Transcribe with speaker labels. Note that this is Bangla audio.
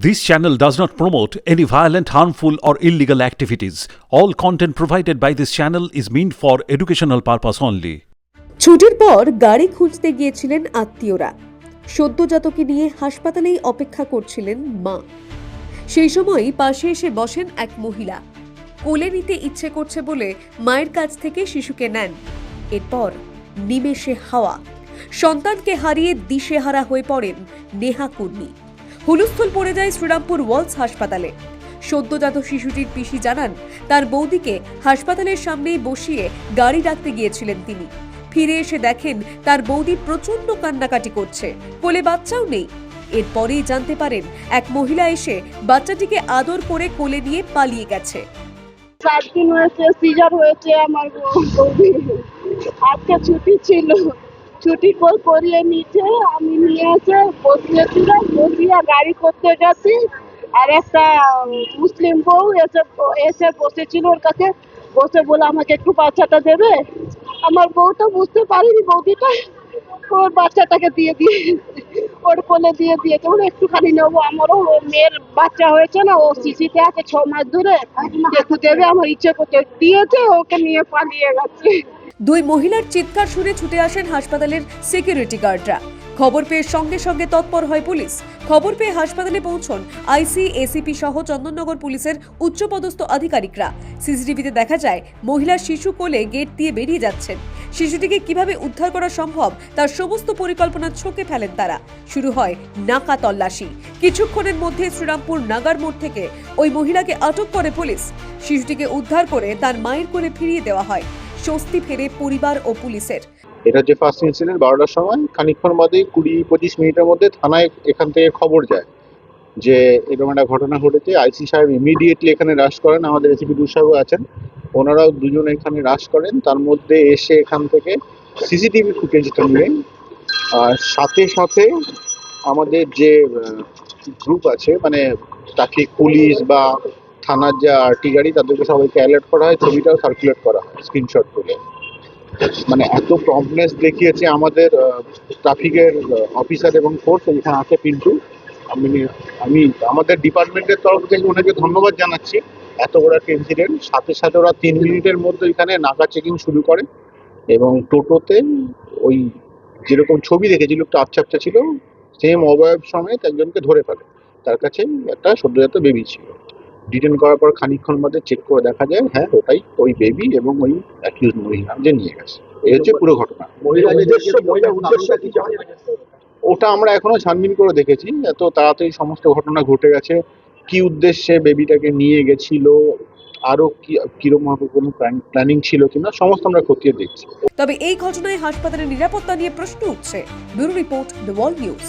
Speaker 1: This channel does not promote any violent, harmful, or illegal activities. All content provided by this channel is meant for educational purpose only.
Speaker 2: ছুটির পর গাড়ি খুঁজতে গিয়েছিলেন আত্মীয়রা সদ্যজাতকে নিয়ে হাসপাতালেই অপেক্ষা করছিলেন মা সেই সময়ই পাশে এসে বসেন এক মহিলা কোলে নিতে ইচ্ছে করছে বলে মায়ের কাছ থেকে শিশুকে নেন এরপর নিমেষে হাওয়া সন্তানকে হারিয়ে দিশেহারা হয়ে পড়েন নেহা কুর্মি হুলস্থুল পড়ে যায় শ্রীরামপুর ওয়ালস হাসপাতালে। সদ্যজাত শিশুটির পিসি জানান, তার বৌদিকে হাসপাতালের সামনেই বসিয়ে গাড়ি ডাকতে গিয়েছিলেন তিনি। ফিরে এসে দেখেন, তার বৌদি প্রচণ্ড কান্নাকাটি করছে। কোলে বাচ্চাও নেই। এরপরেই জানতে পারেন, এক মহিলা এসে বাচ্চাটিকে আদর করে কোলে নিয়ে পালিয়ে গেছে।
Speaker 3: সাত দিন হয়েছে, সিজার হয়েছে আমার বৌদি। আজকে ছুটি ছিল। ছুটি করে করিয়ে নিচে আমি নিয়ে এসে বসিয়েছিলাম, বসিয়ে গাড়ি করতে গেছি। আর একটা মুসলিম বউ এসে এসে বসেছিল ওর কাছে, বসে বলে আমাকে একটু বাচ্চাটা দেবে। আমার বউটা বুঝতে পারিনি বৌদিটা। ওর বাচ্চাটাকে দিয়ে দিয়ে, ওর কোলে দিয়ে দিয়েছে ওর একটুখানি নেব। আমারও মেয়ের বাচ্চা হয়েছে না, ও শিশিতে আছে ছ মাস ধরে। একটু দেবে, আমার ইচ্ছে করতে দিয়েছে, ওকে নিয়ে পালিয়ে গেছে।
Speaker 2: দুই মহিলার চিৎকার শুনে ছুটে আসেন হাসপাতালের সিকিউরিটি গার্ডরা খবর পেয়ে সঙ্গে সঙ্গে তৎপর হয় পুলিশ। খবর পেয়ে হাসপাতালে পৌঁছন আইসি, এসিপি সহ চন্দননগর পুলিশের উচ্চপদস্থ আধিকারিকরা। সিসিটিভিতে দেখা যায়, মহিলা শিশু কোলে গেট দিয়ে বেরিয়ে যাচ্ছেন। শিশুটিকে কীভাবে উদ্ধার করা সম্ভব, তার সমস্ত পরিকল্পনা ছকে ফেলেন তারা। শুরু হয় নাকা তল্লাশি। কিছুক্ষণের মধ্যে শ্রীরামপুর নাগার মোড় থেকে ওই মহিলাকে আটক করে পুলিশ। শিশুটিকে উদ্ধার করে তার মায়ের কোলে ফিরিয়ে দেওয়া হয়। স্বস্তি ফেরে পরিবার ও পুলিশের।
Speaker 4: এটা হচ্ছে ফার্স্ট ইনসিডেন্ট বারোটার সময়, খানিকক্ষণ বাদেই কুড়ি পঁচিশ মিনিটের মধ্যে থানায় এখান থেকে খবর যায় যে এরকম একটা ঘটনা ঘটেছে। আইসি সাহেব ইমিডিয়েটলি এখানে রাশ করেন, আমাদের এসিপি সাহেব আছেন। ওনারাও দুজন এখানে রাশ করেন। তার মধ্যে এসে এখান থেকে সিসিটিভি ফুটেজটা নিয়ে, আর সাথে সাথে আমাদের যে গ্রুপ আছে মানে তাকে পুলিশ বা থানার যে আরটি গাড়ি, তাদেরকে সবাইকে অ্যালার্ট করা হয়, ছবিটাও সার্কুলেট করা হয় স্ক্রিনশট তুলে। মানে এত প্রম্পনেস দেখিয়েছে আমাদের ট্রাফিকের অফিসার এবং ফোর্স এখানে আছে পিন্টু আমি আমি, আমাদের ডিপার্টমেন্টের তরফ থেকে ওনাকে ধন্যবাদ জানাচ্ছি। এত বড় একটা ইনসিডেন্ট সাথে সাথে ওরা তিন মিনিটের মধ্যে এখানে নাকা চেকিং শুরু করে এবং টোটোতে ওই যেরকম ছবি দেখেছি, লোকটা আচ্ছা আচ্ছা ছিল সেম অবয়ব সময়ে একজনকে ধরে ফেলে। তার কাছে একটা সদ্যজাত বেবি ছিল। ডিটেন করার পর খানিকক্ষণ মধ্যে চেক করে দেখা যায় হ্যাঁ ওটাই ওই বেবি এবং ওই অ্যাকিউজ মহিলা যে নিয়ে গেছে। এই হচ্ছে পুরো ঘটনা।
Speaker 5: মহিলা নিজস্ব মহিলা উদ্দেশ্য কি জানা গেছে?
Speaker 4: ওটা আমরা এখনও ছানবিন করে দেখেছি। এত তাড়াতাড়ি সমস্ত ঘটনা ঘটে গেছে। কি উদ্দেশ্যে বেবিটাকে নিয়ে গেছিল? আরও কি কীরকম কোনো প্ল্যানিং ছিল কিনা? সমস্ত আমরা খতিয়ে দেখছি।
Speaker 2: তবে এই ঘটনায় হাসপাতালের নিরাপত্তা নিয়ে প্রশ্ন উঠছে। Bureau report the wall news.